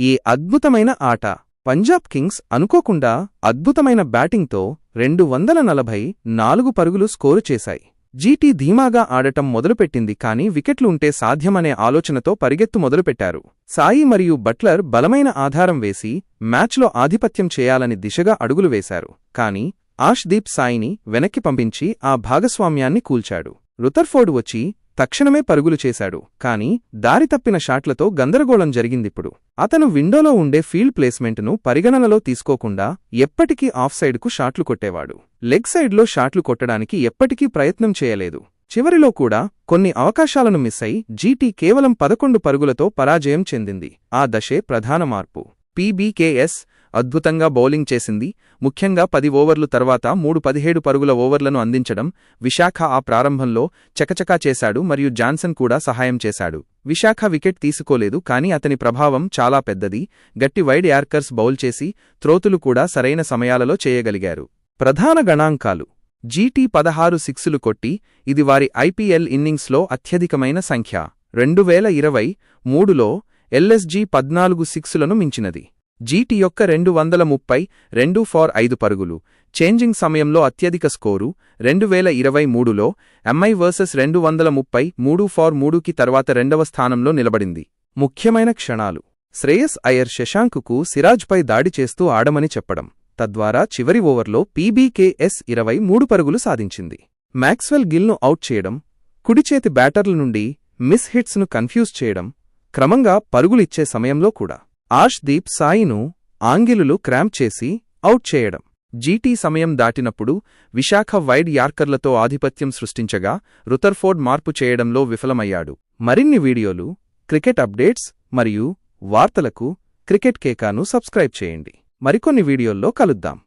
ఈ అద్భుతమైన ఆట. పంజాబ్ కింగ్స్ అనుకోకుండా అద్భుతమైన బ్యాటింగ్తో రెండు వందల నలభై నాలుగు పరుగులు స్కోరు చేశాయి. జీటీ ధీమాగా ఆడటం మొదలుపెట్టింది కానీ వికెట్లు ఉంటే సాధ్యమనే ఆలోచనతో పరిగెత్తు మొదలుపెట్టారు. సాయి మరియు బట్లర్ బలమైన ఆధారం వేసి మ్యాచ్లో ఆధిపత్యం చేయాలని దిశగా అడుగులు వేశారు. కానీ ఆష్దీప్ సాయిని వెనక్కి పంపించి ఆ భాగస్వామ్యాన్ని కూల్చాడు. రుతర్ఫోర్డ్ వచ్చి తక్షణమే పరుగులు చేశాడు. కాని దారి తప్పిన షాట్లతో గందరగోళం జరిగిందిప్పుడు. అతను విండోలో ఉండే ఫీల్డ్ ప్లేస్మెంట్ను పరిగణనలో తీసుకోకుండా ఎప్పటికీ ఆఫ్సైడ్కు షాట్లు కొట్టేవాడు. లెగ్ సైడ్లో షాట్లు కొట్టడానికి ఎప్పటికీ ప్రయత్నం చేయలేదు. చివరిలో కూడా కొన్ని అవకాశాలను మిస్ అయి జీటీ కేవలం పదకొండు పరుగులతో పరాజయం చెందింది. ఆ దశే ప్రధాన మార్పు. పీబీకేఎస్ అద్భుతంగా బౌలింగ్ చేసింది. ముఖ్యంగా పది ఓవర్లు తర్వాత మూడు పదిహేడు పరుగుల ఓవర్లను అందించడం విశాఖ ఆ ప్రారంభంలో చకచకా చేశాడు మరియు జాన్సన్ కూడా సహాయం చేశాడు. విశాఖ వికెట్ తీసుకోలేదు కానీ అతని ప్రభావం చాలా పెద్దది. గట్టి వైడ్ యార్కర్స్ బౌల్ చేసి త్రోతులు కూడా సరైన సమయాలలో చేయగలిగారు. ప్రధాన గణాంకాలు. జీటీ పదహారు సిక్సులు కొట్టి ఇది వారి ఐపీఎల్ ఇన్నింగ్స్లో అత్యధికమైన సంఖ్య. రెండు వేల ఇరవై మూడులో ఎల్ఎస్జీ పద్నాలుగు సిక్సులను మించినది. జీటి యొక్క రెండు వందల ముప్పై రెండు ఫార్ ఐదు పరుగులు. చేంజింగ్ సమయంలో అత్యధిక స్కోరు రెండు వేల ఇరవై మూడులో ఎంఐ వర్సెస్ రెండు వందల ముప్పై మూడు ఫార్ మూడుకి తర్వాత రెండవ స్థానంలో నిలబడింది. ముఖ్యమైన క్షణాలు. శ్రేయస్ అయ్యర్ శశాంకుకు సిరాజ్పై దాడి చేస్తూ ఆడమని చెప్పడం. తద్వారా చివరి ఓవర్లో పీబీకేఎస్ ఇరవై మూడు పరుగులు సాధించింది. మ్యాక్స్వెల్ గిల్ను అవుట్ చేయడం కుడిచేతి బ్యాటర్ల నుండి మిస్ హిట్స్ను కన్ఫ్యూజ్ చేయడం క్రమంగా పరుగులిచ్చే సమయంలో కూడా. ఆష్దీప్ సాయిను ఆంగిలులు క్రాంప్ చేసి అవుట్ చేయడం. జీటీ సమయం దాటినప్పుడు విశాఖ వైడ్ యార్కర్లతో ఆధిపత్యం సృష్టించగా రుతర్ఫోర్డ్ మార్పు చేయడంలో విఫలమయ్యాడు. మరిన్ని వీడియోలు క్రికెట్ అప్డేట్స్ మరియు వార్తలకు క్రికెట్ కేకాను సబ్స్క్రైబ్ చేయండి. మరికొన్ని వీడియోల్లో కలుద్దాం.